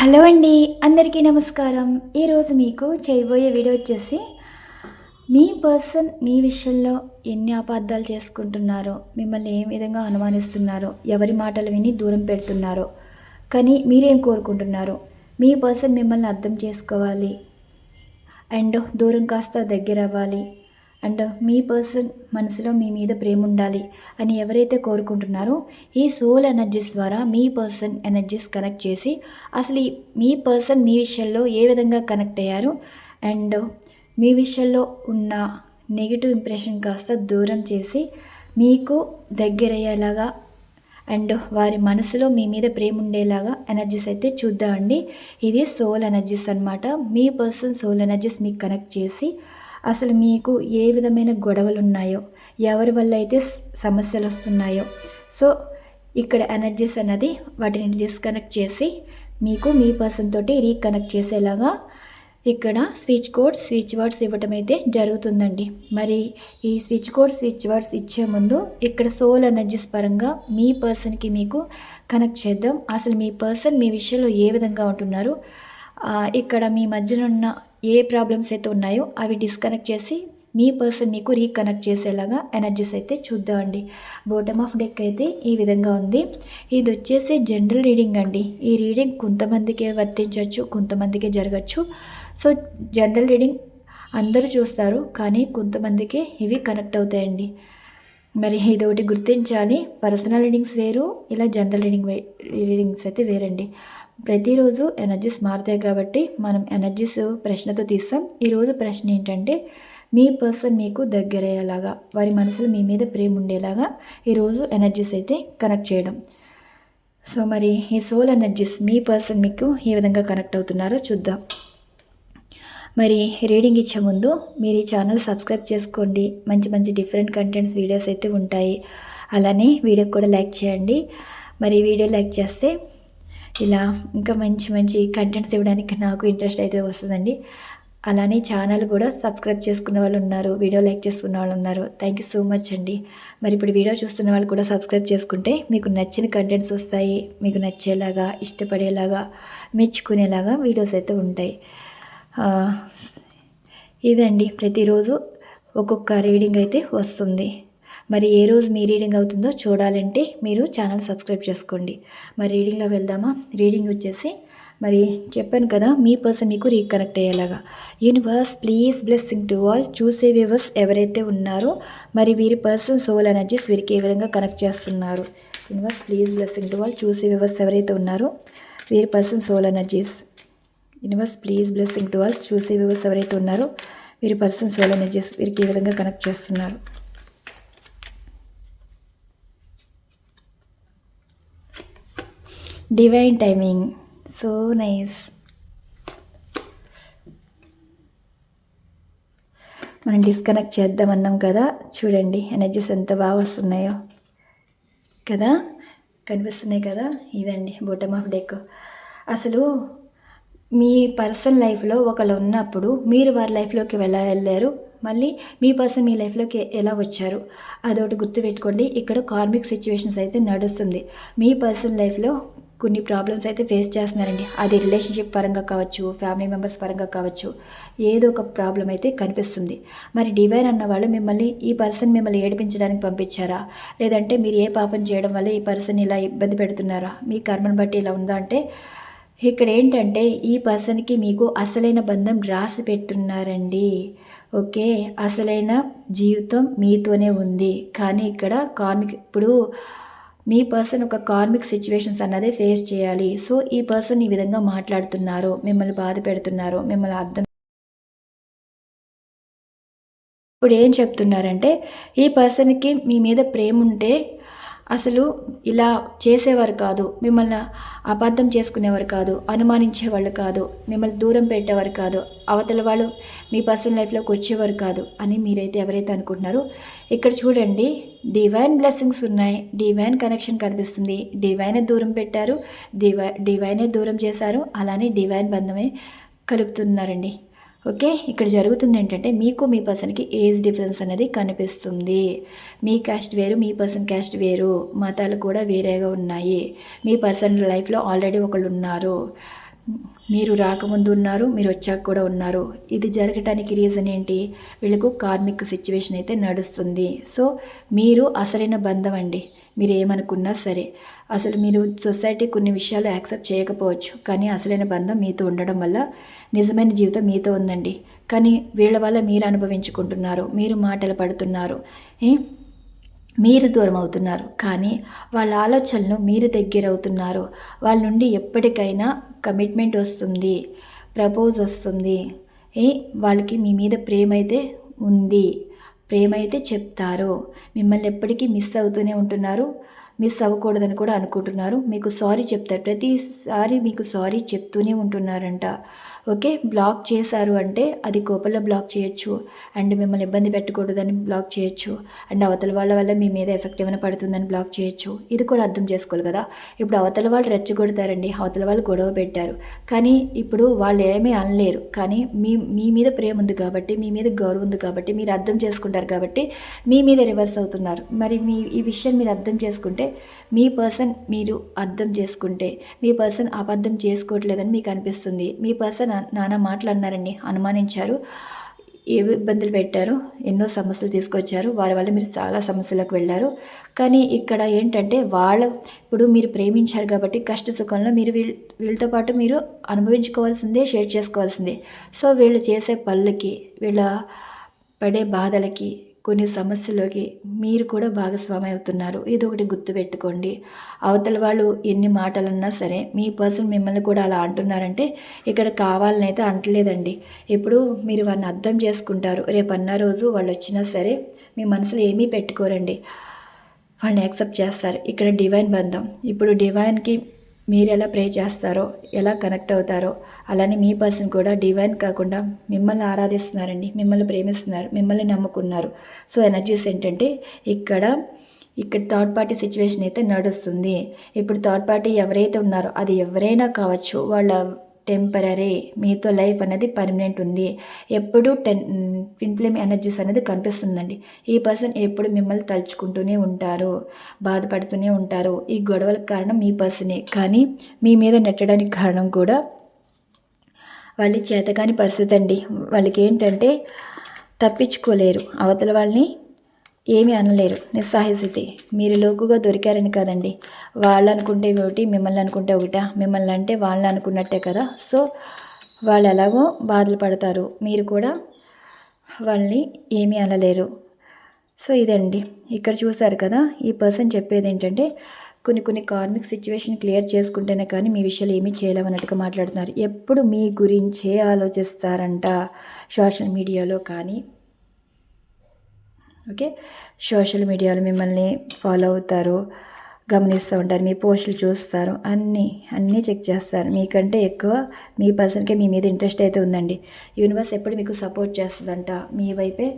Hello అండి అందరికీ నమస్కారం. ఈరోజు మీకు చేయబోయే వీడియో వచ్చేసి మీ పర్సన్ మీ విషయంలో ఎన్ని అపార్థాలు చేసుకుంటున్నారో మిమ్మల్ని ఏ విధంగా అనుమానిస్తున్నారో ఎవరి మాటలు విని దూరం పెడుతున్నారో కానీ మీరేం కోరుకుంటున్నారో మీ పర్సన్ మిమ్మల్ని అర్థం చేసుకోవాలి. అండ్ దూరం కాస్త దగ్గర అవ్వాలి అండ్ మీ పర్సన్ మనసులో మీ మీద ప్రేమ ఉండాలి అని ఎవరైతే కోరుకుంటున్నారో ఈ సోల్ ఎనర్జీస్ ద్వారా మీ పర్సన్ ఎనర్జీస్ కనెక్ట్ చేసి అసలు ఈ మీ పర్సన్ మీ విషయంలో ఏ విధంగా కనెక్ట్ అయ్యారు? అండ్ మీ విషయంలో ఉన్న నెగిటివ్ ఇంప్రెషన్ కాస్త దూరం చేసి మీకు దగ్గరయ్యేలాగా అండ్ వారి మనసులో మీ మీద ప్రేమ ఉండేలాగా ఎనర్జీస్ అయితే చూద్దామండి. ఇది సోల్ ఎనర్జీస్ అనమాట మీ పర్సన్ సోల్ ఎనర్జీస్ మీకు కనెక్ట్ చేసి అసలు మీకు ఏ విధమైన గొడవలు ఉన్నాయో ఎవరి వల్ల అయితే సమస్యలు వస్తున్నాయో సో ఇక్కడ ఎనర్జీస్ అన్నది వాటిని డిస్కనెక్ట్ చేసి మీకు మీ పర్సన్ తోటి రీకనెక్ట్ చేసేలాగా ఇక్కడ స్విచ్ కోడ్ స్విచ్ వర్డ్స్ ఇవ్వటం అయితే జరుగుతుందండి. మరి ఈ స్విచ్ కోడ్ స్విచ్ వర్డ్స్ ఇచ్చే ముందు ఇక్కడ సోల్ ఎనర్జీస్ పరంగా మీ పర్సన్కి మీకు కనెక్ట్ చేద్దాం. అసలు మీ పర్సన్ మీ విషయంలో ఏ విధంగా ఉంటున్నారు? ఇక్కడ మీ మధ్యన ఉన్న ఏ ప్రాబ్లమ్స్ అయితే ఉన్నాయో అవి డిస్కనెక్ట్ చేసి మీ పర్సన్ మీకు రీకనెక్ట్ చేసేలాగా ఎనర్జీస్ అయితే చూద్దామండి. బోటమ్ ఆఫ్ డెక్ అయితే ఈ విధంగా ఉంది. ఇది వచ్చేసి జనరల్ రీడింగ్ అండి. ఈ రీడింగ్ కొంతమందికే వర్తించవచ్చు కొంతమందికే జరగచ్చు. సో జనరల్ రీడింగ్ అందరూ చూస్తారు కానీ కొంతమందికి ఇవి కనెక్ట్ అవుతాయండి. మరి ఇది ఒకటి గుర్తించాలి. పర్సనల్ రీడింగ్స్ వేరు ఇలా జనరల్ రీడింగ్ రీడింగ్స్ అయితే వేరండి. ప్రతిరోజు ఎనర్జీస్ మారుతాయి కాబట్టి మనం ఎనర్జీస్ ప్రశ్నతో తీస్తాం. ఈరోజు ప్రశ్న ఏంటంటే మీ పర్సన్ మీకు దగ్గరయ్యేలాగా వారి మనసులో మీ మీద ప్రేమ ఉండేలాగా ఈరోజు ఎనర్జీస్ అయితే కనెక్ట్ చేయడం. సో మరి ఈ సోల్ ఎనర్జీస్ మీ పర్సన్ మీకు ఏ విధంగా కనెక్ట్ అవుతున్నారో చూద్దాం. మరి రీడింగ్ ఇచ్చే ముందు మీరు ఈ ఛానల్ సబ్స్క్రైబ్ చేసుకోండి. మంచి మంచి డిఫరెంట్ కంటెంట్స్ వీడియోస్ అయితే ఉంటాయి. అలానే వీడియోకి కూడా లైక్ చేయండి. మరి వీడియో లైక్ చేస్తే ఇలా ఇంకా మంచి మంచి కంటెంట్స్ ఇవ్వడానికి నాకు ఇంట్రెస్ట్ అయితే వస్తుందండి. అలానే ఛానల్ కూడా సబ్స్క్రైబ్ చేసుకున్న వాళ్ళు ఉన్నారు వీడియో లైక్ చేసుకున్న వాళ్ళు ఉన్నారు. థ్యాంక్ యూ సో మచ్ అండి. మరి ఇప్పుడు వీడియో చూస్తున్న వాళ్ళు కూడా సబ్స్క్రైబ్ చేసుకుంటే మీకు నచ్చిన కంటెంట్స్ వస్తాయి మీకు నచ్చేలాగా ఇష్టపడేలాగా మెచ్చుకునేలాగా వీడియోస్ అయితే ఉంటాయి. ఇదండి. ప్రతిరోజు ఒక్కొక్క రీడింగ్ అయితే వస్తుంది. మరి ఏ రోజు మీ రీడింగ్ అవుతుందో చూడాలంటే మీరు ఛానల్ సబ్స్క్రైబ్ చేసుకోండి. మరి రీడింగ్లో వెళ్దామా? రీడింగ్ వచ్చేసి మరి చెప్పాను కదా మీ పర్సన్ మీకు రీకనెక్ట్ అయ్యేలాగా. Universe please blessing to all చూసే వ్యూవర్స్ ఎవరైతే ఉన్నారో మరి వీరి పర్సన్ సోల్ ఎనర్జీస్ వీరికి ఏ విధంగా కనెక్ట్ చేస్తున్నారు? Universe please blessing to all చూసే వ్యూవర్స్ ఎవరైతే ఉన్నారో వీరి person soul energies universe please blessing to all చూసే వ్యూవర్స్ ఎవరైతే ఉన్నారో వీరి పర్సన్ సోల్ ఎనర్జీస్ వీరికి ఏ విధంగా కనెక్ట్ చేస్తున్నారు? డివైన్ టైమింగ్ సో నైస్ మనం డిస్కనెక్ట్ చేద్దామన్నాం కదా. చూడండి ఎనర్జీస్ ఎంత బాగా వస్తున్నాయో. కదా? కనిపిస్తున్నాయి కదా? ఇదండి బోటమ్ ఆఫ్ డెక్ అసలు మీ పర్సనల్ లైఫ్లో ఒకళ్ళు ఉన్నప్పుడు మీరు వారి లైఫ్లోకి వెళ్ళ వెళ్ళారు. మళ్ళీ మీ పర్సన్ మీ లైఫ్లోకి ఎలా వచ్చారు? అదొకటి గుర్తుపెట్టుకోండి. ఇక్కడ కార్మిక్ సిచ్యువేషన్స్ అయితే నడుస్తుంది. మీ పర్సనల్ లైఫ్లో కొన్ని ప్రాబ్లమ్స్ అయితే ఫేస్ చేస్తున్నారండి. అది రిలేషన్షిప్ పరంగా కావచ్చు ఫ్యామిలీ మెంబర్స్ పరంగా కావచ్చు ఏదో ఒక ప్రాబ్లం అయితే కనిపిస్తుంది. మరి డివైన్ అన్న వాళ్ళు మిమ్మల్ని ఈ పర్సన్ మిమ్మల్ని ఏడిపించడానికి పంపించారా? లేదంటే మీరు ఏ పాపం చేయడం వల్ల ఈ పర్సన్ ఇలా ఇబ్బంది పెడుతున్నారా? మీ కర్మను బట్టి ఇలా ఉందా అంటే ఇక్కడ ఏంటంటే ఈ పర్సన్కి మీకు అసలైన బంధం రాసి పెట్టున్నారండి. ఓకే అసలైన జీవితం మీతోనే ఉంది. కానీ ఇక్కడ కార్మిక్ ఇప్పుడు మీ పర్సన్ ఒక కార్మిక్ సిచ్యువేషన్స్ అన్నదే ఫేస్ చేయాలి. సో ఈ పర్సన్ ఈ విధంగా మాట్లాడుతున్నారు మిమ్మల్ని బాధ పెడుతున్నారు మిమ్మల్ని అర్థం ఇప్పుడు ఏం చెప్తున్నారంటే ఈ పర్సన్కి మీ మీద ప్రేమ ఉంటే అసలు ఇలా చేసేవారు కాదు మిమ్మల్ని అబద్ధం చేసుకునేవారు కాదు అనుమానించేవాళ్ళు కాదు మిమ్మల్ని దూరం పెట్టేవారు కాదు అవతల వాళ్ళు మీ పర్సనల్ లైఫ్లోకి వచ్చేవారు కాదు అని మీరైతే ఎవరైతే అనుకుంటున్నారో ఇక్కడ చూడండి డివైన్ బ్లెస్సింగ్స్ ఉన్నాయి డివైన్ కనెక్షన్ కనిపిస్తుంది డివైనే దూరం పెట్టారు డివై డివైనే దూరం చేశారు అలానే డివైన్ బంధమే కలుపుతున్నారండి. ఓకే? ఇక్కడ జరుగుతుంది ఏంటంటే మీకు మీ పర్సన్కి ఏజ్ డిఫరెన్స్ అనేది కనిపిస్తుంది. మీ క్యాస్ట్ వేరు మీ పర్సన్ క్యాస్ట్ వేరు మతాలు కూడా వేరేగా ఉన్నాయి. మీ పర్సన్ లైఫ్లో ఆల్రెడీ ఒకళ్ళు ఉన్నారు. మీరు రాకముందు ఉన్నారు మీరు వచ్చాక కూడా ఉన్నారు. ఇది జరగటానికి రీజన్ ఏంటి? వీళ్ళకు కార్మిక్ సిచ్యువేషన్ అయితే నడుస్తుంది. సో మీరు అసలైన బంధం అండి. మీరు ఏమనుకున్నా సరే. అసలు మీరు సొసైటీ కొన్ని విషయాలు యాక్సెప్ట్ చేయకపోవచ్చు. కానీ అసలైన బంధం మీతో ఉండడం వల్ల నిజమైన జీవితం మీతో ఉందండి. కానీ వీళ్ళ వల్ల మీరు అనుభవించుకుంటున్నారు. మీరు మాటలు పడుతున్నారు. ఏ? మీరు దూరం అవుతున్నారు. కానీ వాళ్ళ ఆలోచనలు మీరు దగ్గర అవుతున్నారు. వాళ్ళ నుండి ఎప్పటికైనా కమిట్మెంట్ వస్తుంది ప్రపోజ్ వస్తుంది. ఏ వాళ్ళకి మీ మీద ప్రేమ అయితే ఉంది ప్రేమ అయితే చెప్తారు. మిమ్మల్ని ఎప్పటికీ మిస్ అవుతూనే ఉంటున్నారు. మిస్ అవ్వకూడదని కూడా అనుకుంటున్నారు. మీకు సారీ చెప్తారు. ప్రతిసారి మీకు సారీ చెప్తూనే ఉంటున్నారంట. ఓకే బ్లాక్ చేశారు అంటే అది కోపంలో బ్లాక్ చేయొచ్చు. అండ్ మిమ్మల్ని ఇబ్బంది పెట్టకూడదని బ్లాక్ చేయొచ్చు. అండ్ అవతల వాళ్ళ వల్ల మీ మీద ఎఫెక్ట్ ఏమైనా పడుతుందని బ్లాక్ చేయొచ్చు. ఇది కూడా అర్థం చేసుకోవాలి కదా. ఇప్పుడు అవతల వాళ్ళు రెచ్చగొడతారండి. అవతల వాళ్ళు గొడవ పెట్టారు. కానీ ఇప్పుడు వాళ్ళు ఏమీ అనలేరు. కానీ మీ మీ మీద ప్రేమ ఉంది కాబట్టి మీ మీద గౌరవం ఉంది కాబట్టి మీరు అర్థం చేసుకుంటారు కాబట్టి మీ మీద రివర్స్ అవుతున్నారు. మరి మీ ఈ విషయం మీరు అర్థం చేసుకుంటే మీ పర్సన్ మీరు అర్థం చేసుకుంటే మీ పర్సన్ అబద్ధం చేసుకోవట్లేదని మీకు అనిపిస్తుంది. మీ పర్సన్ నానా మాటలు అన్నారండి అనుమానించారు. ఏ ఇబ్బందులు పెట్టారు? ఎన్నో సమస్యలు తీసుకొచ్చారు. వారి వల్ల మీరు చాలా సమస్యలకు వెళ్ళారు. కానీ ఇక్కడ ఏంటంటే వాళ్ళ ఇప్పుడు మీరు ప్రేమించారు కాబట్టి కష్ట సుఖంలో మీరు వీళ్ళ వీళ్ళతో పాటు మీరు అనుభవించుకోవాల్సిందే షేర్ చేసుకోవాల్సిందే. సో వీళ్ళు చేసే పళ్ళకి వీళ్ళ పడే బాధలకి కొన్ని సమస్యలోకి మీరు కూడా భాగస్వామి అవుతున్నారు. ఇది ఒకటి గుర్తుపెట్టుకోండి. అవతల వాళ్ళు ఎన్ని మాటలన్నా సరే మీ పర్సన్ మిమ్మల్ని కూడా అలా అంటున్నారంటే ఇక్కడ కావాలని అయితే అంటలేదండి. ఇప్పుడు మీరు వారిని అర్థం చేసుకుంటారు. రేపు అన్న రోజు వాళ్ళు వచ్చినా సరే మీ మనసులో ఏమీ పెట్టుకోరండి. వాళ్ళని యాక్సెప్ట్ చేస్తారు. ఇక్కడ డివైన్ బంధం. ఇప్పుడు డివైన్కి మీరు ఎలా ప్రే చేస్తారో ఎలా కనెక్ట్ అవుతారో అలానే మీ పర్సన్ కూడా డివైన్ కాకుండా మిమ్మల్ని ఆరాధిస్తున్నారండి మిమ్మల్ని ప్రేమిస్తున్నారు మిమ్మల్ని నమ్ముకున్నారు. సో ఎనర్జీస్ ఏంటంటే ఇక్కడ ఇక్కడ థర్డ్ పార్టీ సిచ్యువేషన్ అయితే నడుస్తుంది. ఇప్పుడు థర్డ్ పార్టీ ఎవరైతే ఉన్నారో అది ఎవరైనా కావచ్చు వాళ్ళ టెంపరీ మీతో లైఫ్ అనేది పర్మనెంట్ ఉంది. ఎప్పుడు టెన్ ఇన్ఫ్లేమ్ ఎనర్జీస్ అనేది కనిపిస్తుందండి. ఈ పర్సన్ ఎప్పుడు మిమ్మల్ని తలుచుకుంటూనే ఉంటారు బాధపడుతూనే ఉంటారు. ఈ గొడవలకు కారణం మీ పర్సనే కానీ మీ మీద నెట్టడానికి కారణం కూడా వాళ్ళ చేతకాని పరిస్థితి అండి. వాళ్ళకి ఏంటంటే తప్పించుకోలేరు. అవతల వాళ్ళని ఏమీ అనలేరు. నిస్సాహస్థితి మీరు లోకుగా దొరికారని కాదండి. వాళ్ళు అనుకుంటే ఒకటి మిమ్మల్ని అనుకుంటే ఒకటా? మిమ్మల్ని అంటే వాళ్ళని అనుకున్నట్టే కదా? సో వాళ్ళు ఎలాగో బాధలు పడతారు. మీరు కూడా వాళ్ళని ఏమీ అనలేరు. సో ఇదండి. ఇక్కడ చూశారు కదా ఈ పర్సన్ చెప్పేది ఏంటంటే కొన్ని కొన్ని కార్మిక్ సిచ్యువేషన్ క్లియర్ చేసుకుంటేనే కానీ మీ విషయాలు ఏమీ చేయలేమన్నట్టుగా మాట్లాడుతున్నారు. ఎప్పుడు మీ గురించే ఆలోచిస్తారంట సోషల్ మీడియాలో కానీ. ఓకే? సోషల్ మీడియాలో మిమ్మల్ని ఫాలో అవుతారు గమనిస్తూ ఉంటారు మీ పోస్టులు చూస్తారు అన్నీ అన్నీ చెక్ చేస్తారు. మీకంటే ఎక్కువ మీ పర్సన్కే మీ మీద ఇంట్రెస్ట్ అయితే ఉందండి. యూనివర్స్ ఎప్పుడు మీకు సపోర్ట్ చేస్తుందంట మీ వైపే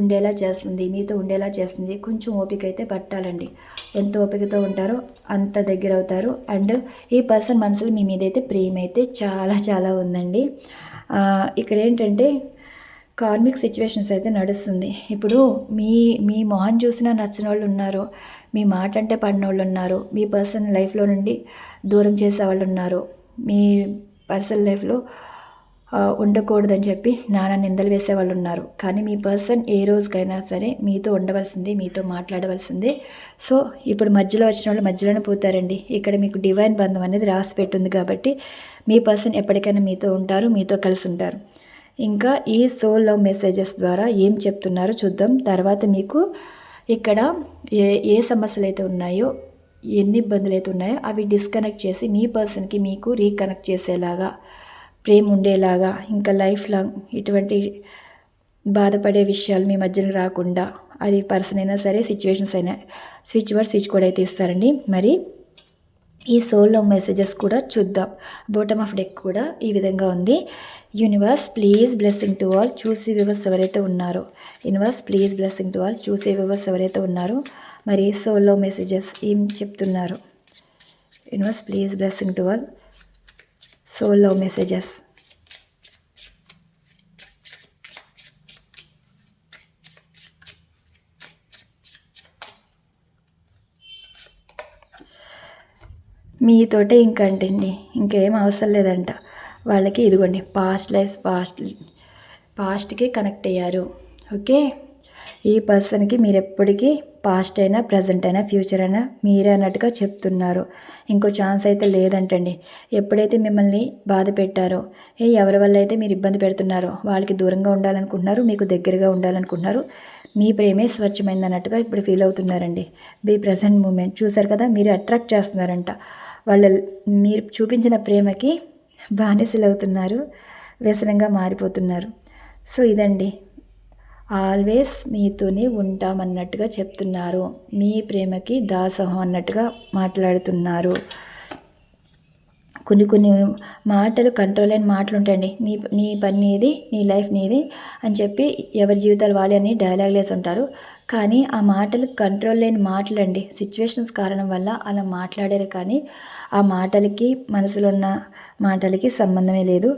ఉండేలా చేస్తుంది మీతో ఉండేలా చేస్తుంది కొంచెం ఓపిక అయితే పట్టాలండి. ఎంత ఓపికతో ఉంటారో అంత దగ్గర అవుతారు. అండ్ ఈ పర్సన్ మనసులో మీ మీద అయితే ప్రేమ అయితే చాలా చాలా ఉందండి. ఇక్కడ ఏంటంటే కార్మిక్ సిచ్యువేషన్స్ అయితే నడుస్తుంది. ఇప్పుడు మీ మీ మొహం చూసినా నచ్చిన వాళ్ళు ఉన్నారు. మీ మాట అంటే పడిన వాళ్ళు ఉన్నారు. మీ పర్సన్ లైఫ్లో నుండి దూరం చేసే వాళ్ళు ఉన్నారు. మీ పర్సనల్ లైఫ్లో ఉండకూడదని చెప్పి నానా నిందలు వేసే వాళ్ళు ఉన్నారు. కానీ మీ పర్సన్ ఏ రోజుకైనా సరే మీతో ఉండవలసింది మీతో మాట్లాడవలసింది. సో ఇప్పుడు మధ్యలో వచ్చిన వాళ్ళు మధ్యలోనే పోతారండి. ఇక్కడ మీకు డివైన్ బంధం అనేది రాసి పెట్టుంది కాబట్టి మీ పర్సన్ ఎప్పటికైనా మీతో ఉంటారు మీతో కలిసి ఉంటారు. ఇంకా ఈ సోల్ లవ్ మెసేజెస్ ద్వారా ఏం చెప్తున్నారో చూద్దాం. తర్వాత మీకు ఇక్కడ ఏ ఏ సమస్యలు అయితే ఉన్నాయో ఎన్ని ఇబ్బందులు అయితే ఉన్నాయో అవి డిస్కనెక్ట్ చేసి మీ పర్సన్కి మీకు రీకనెక్ట్ చేసేలాగా ప్రేమ ఉండేలాగా ఇంకా లైఫ్ లాంగ్ ఇటువంటి బాధపడే విషయాలు మీ మధ్యన రాకుండా అది పర్సన్ అయినా సరే సిచ్యువేషన్స్ అయినా స్విచ్ వర్డ్ స్విచ్ కూడా అయితే ఇస్తారండి. మరి ఈ సోల్లో మెసేజెస్ కూడా చూద్దాం. బోటమ్ ఆఫ్ డెక్ కూడా ఈ విధంగా ఉంది. Universe please blessing to all చూసి వివర్స్ ఎవరైతే ఉన్నారో. Universe please blessing to all చూసే వివర్స్ ఎవరైతే ఉన్నారో. మరి సోల్లో మెసేజెస్ ఏం చెప్తున్నారు? Universe please blessing to all సోల్లో messages మీతోటే ఇంకంటండి ఇంకేం అవసరం లేదంట. వాళ్ళకి ఇదిగోండి పాస్ట్ లైఫ్ పాస్ట్ పాస్ట్కి కనెక్ట్ అయ్యారు. ఓకే? ఈ పర్సన్కి మీరు ఎప్పటికీ పాస్ట్ అయినా ప్రజెంట్ అయినా ఫ్యూచర్ అయినా మీరే అన్నట్టుగా చెప్తున్నారు. ఇంకో ఛాన్స్ అయితే లేదంటండి. ఎప్పుడైతే మిమ్మల్ని బాధ పెట్టారో ఏ ఎవరి వల్ల అయితే మీరు ఇబ్బంది పెడుతున్నారో వాళ్ళకి దూరంగా ఉండాలనుకుంటున్నారు మీకు దగ్గరగా ఉండాలనుకుంటున్నారు మీ ప్రేమే స్వచ్ఛమైంది అన్నట్టుగా ఇప్పుడు ఫీల్ అవుతున్నారండి. బీ ప్రజెంట్ మూమెంట్ చూసారు కదా మీరు అట్రాక్ట్ చేస్తున్నారంట. వాళ్ళ మీరు చూపించిన ప్రేమకి బానిసలు అవుతున్నారు వ్యసనంగా మారిపోతున్నారు. సో ఇదండి. ఆల్వేస్ మీతోనే ఉంటామన్నట్టుగా చెప్తున్నారు. మీ ప్రేమకి దాసోహం అన్నట్టుగా మాట్లాడుతున్నారు. కొన్ని కొన్ని మాటలు కంట్రోల్ అయిన మాటలు ఉంటాయండి నీ నీ పని నీది నీ లైఫ్ నీది అని చెప్పి ఎవరి జీవితాలు వాళ్ళే అని డైలాగ్ ఉంటారు. కానీ ఆ మాటలు కంట్రోల్ లేని మాటలండి సిచ్యువేషన్స్ కారణం వల్ల అలా మాట్లాడారు కానీ ఆ మాటలకి మనసులో ఉన్న మాటలకి సంబంధమే లేదు.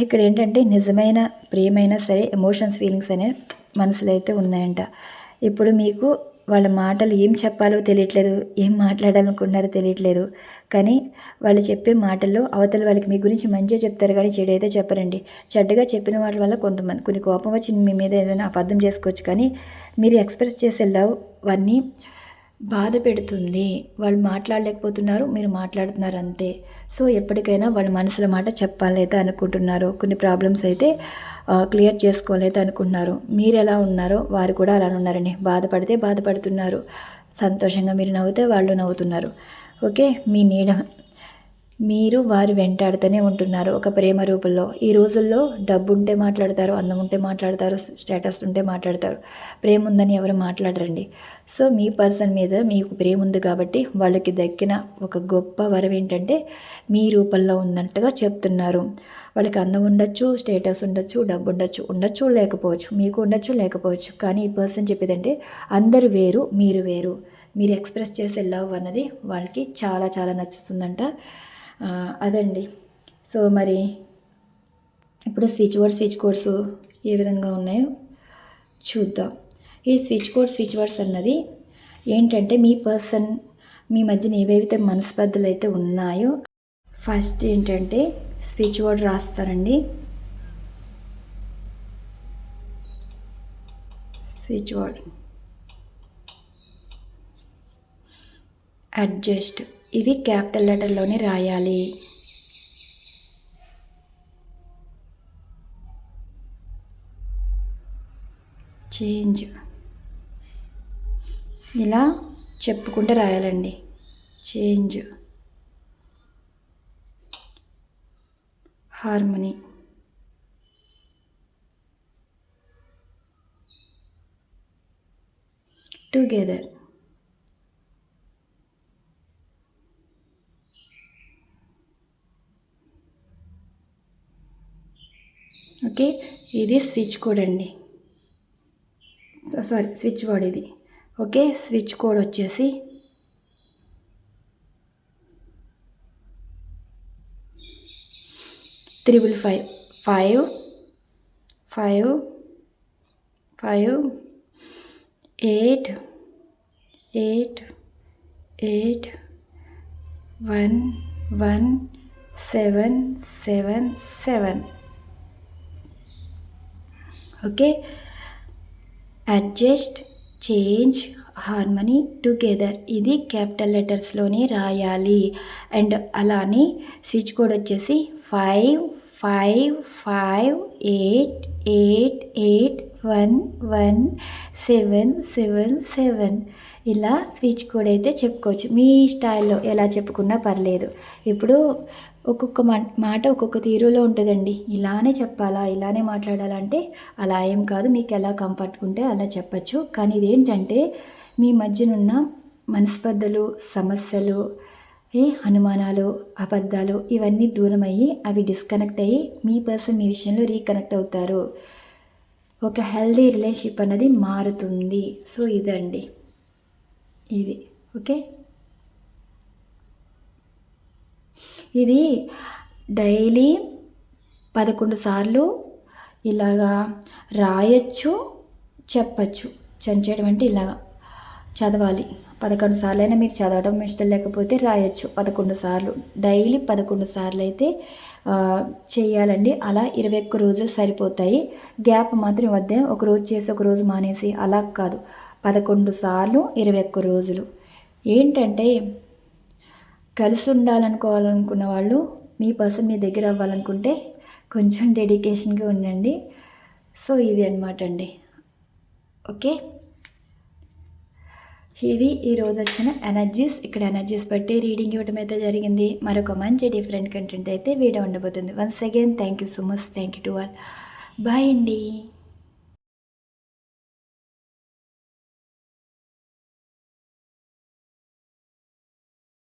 ఇక్కడ ఏంటంటే నిజమైన ప్రేమైనా సరే ఎమోషన్స్ ఫీలింగ్స్ అనే మనసులో అయితే ఉన్నాయంట. ఇప్పుడు మీకు వాళ్ళ మాటలు ఏం చెప్పాలో తెలియట్లేదు ఏం మాట్లాడాలనుకుంటున్నారో తెలియట్లేదు. కానీ వాళ్ళు చెప్పే మాటల్లో అవతల వాళ్ళకి మీ గురించి మంచిగా చెప్తారు కానీ చెడు అయితే చెప్పరండి. చెడ్డగా చెప్పిన వాళ్ళ వల్ల కొంతమంది కొన్ని కోపం వచ్చి మీ మీద ఏదైనా అబద్ధం చేసుకోవచ్చు. కానీ మీరు ఎక్స్ప్రెస్ చేసే లవ్ అవన్నీ బాధ పెడుతుంది. వాళ్ళు మాట్లాడలేకపోతున్నారు మీరు మాట్లాడుతున్నారు అంతే. సో ఎప్పటికైనా వాళ్ళ మనసుల మాట చెప్పాలైతే అనుకుంటున్నారు. కొన్ని ప్రాబ్లమ్స్ అయితే క్లియర్ చేసుకోవాలైతే అనుకుంటున్నారు. మీరు ఎలా ఉన్నారో వారు కూడా అలా ఉన్నారని. బాధపడితే బాధపడుతున్నారు. సంతోషంగా మీరు నవ్వుతే వాళ్ళు నవ్వుతున్నారు. ఓకే? మీ నీడ మీరు వారు వెంటాడుతూనే ఉంటున్నారు ఒక ప్రేమ రూపంలో. ఈ రోజుల్లో డబ్బు ఉంటే మాట్లాడతారు అన్నం ఉంటే మాట్లాడతారు స్టేటస్ ఉంటే మాట్లాడతారు. ప్రేమ ఉందని ఎవరు మాట్లాడరండి. సో మీ పర్సన్ మీద మీకు ప్రేమ ఉంది కాబట్టి వాళ్ళకి దక్కిన ఒక గొప్ప వరం ఏంటంటే మీ రూపంలో ఉన్నట్టుగా చెప్తున్నారు. వాళ్ళకి అందం ఉండొచ్చు స్టేటస్ ఉండొచ్చు డబ్బు ఉండొచ్చు ఉండొచ్చు లేకపోవచ్చు మీకు ఉండొచ్చు లేకపోవచ్చు. కానీ ఈ పర్సన్ చెప్పేదంటే అందరు వేరు మీరు వేరు. మీరు ఎక్స్ప్రెస్ చేసే లవ్ అన్నది వాళ్ళకి చాలా చాలా నచ్చుతుందంట. అదండి. సో మరి ఇప్పుడు స్విచ్ బోర్డ్ స్విచ్ కోడ్స్ ఏ విధంగా ఉన్నాయో చూద్దాం. ఈ స్విచ్ కోడ్ స్విచ్ వర్డ్స్ అన్నది ఏంటంటే మీ పర్సన్ మీ మధ్యన ఏవేవైతే మనస్పర్ధలు అయితే ఉన్నాయో ఫస్ట్ ఏంటంటే switch word రాస్తారండి. Switch word adjust. ఇవి క్యాపిటల్ లెటర్లోనే రాయాలి. చేంజ్. ఇలా చెప్పుకుంటే రాయాలండి. చేంజ్. హార్మోనీ. టుగెదర్. ఓకే? ఇది స్విచ్ కోడ్ అండి. సారీ స్విచ్ బోర్డ్ ఇది. ఓకే? స్విచ్ కోడ్ వచ్చేసి triple five five five five eight eight eight one one seven seven seven. Okay adjust change harmony together ఇది capital లెటర్స్లోనే రాయాలి. And అలానే switch code వచ్చేసి five five five eight eight eight one one seven seven seven. ఇలా switch code అయితే చెప్పుకోవచ్చు. మీ స్టైల్లో ఎలా చెప్పుకున్నా పర్లేదు. ఇప్పుడు ఒక్కొక్క మాట ఒక్కొక్క తీరులో ఉంటుందండి. ఇలానే చెప్పాలా ఇలానే మాట్లాడాలంటే అలా ఏం కాదు. మీకు ఎలా కంఫర్ట్ ఉంటే అలా చెప్పచ్చు. కానీ ఇదేంటంటే మీ మధ్యనున్న మనస్పర్ధలు సమస్యలు ఏ అనుమానాలు అబద్ధాలు ఇవన్నీ దూరం అయ్యి అవి డిస్కనెక్ట్ అయ్యి మీ పర్సన్ మీ విషయంలో రీకనెక్ట్ అవుతారు. ఒక హెల్దీ రిలేషన్షిప్ అనేది మారుతుంది. సో ఇదండి. ఇది. ఓకే? ఇది డైలీ పదకొండు సార్లు ఇలాగా రాయొచ్చు చెప్పచ్చు. చంచేయడం అంటే ఇలాగా. చదవాలి. పదకొండు సార్లు అయినా మీరు చదవడం ఇష్టం లేకపోతే రాయొచ్చు. పదకొండు సార్లు. డైలీ పదకొండు సార్లు అయితే చేయాలండి. అలా ఇరవై ఒక్క రోజులు సరిపోతాయి. గ్యాప్ మాత్రం వద్దే. ఒక రోజు చేసి ఒక రోజు మానేసి అలా కాదు. పదకొండు సార్లు ఇరవై ఒక్క రోజులు. ఏంటంటే కలిసి ఉండాలనుకోవాలనుకున్న వాళ్ళు మీ పర్సన్ మీ దగ్గర అవ్వాలనుకుంటే కొంచెం డెడికేషన్గా ఉండండి. సో ఇది అనమాట అండి. ఓకే? ఇది ఈరోజు వచ్చిన ఎనర్జీస్ ఇక్కడ ఎనర్జీస్ బట్టి రీడింగ్ ఇవ్వడం అయితే జరిగింది. మరొక మంచి డిఫరెంట్ కంటెంట్ అయితే వీడియో ఉండబోతుంది. Once again thank you so much thank you to all bye అండి.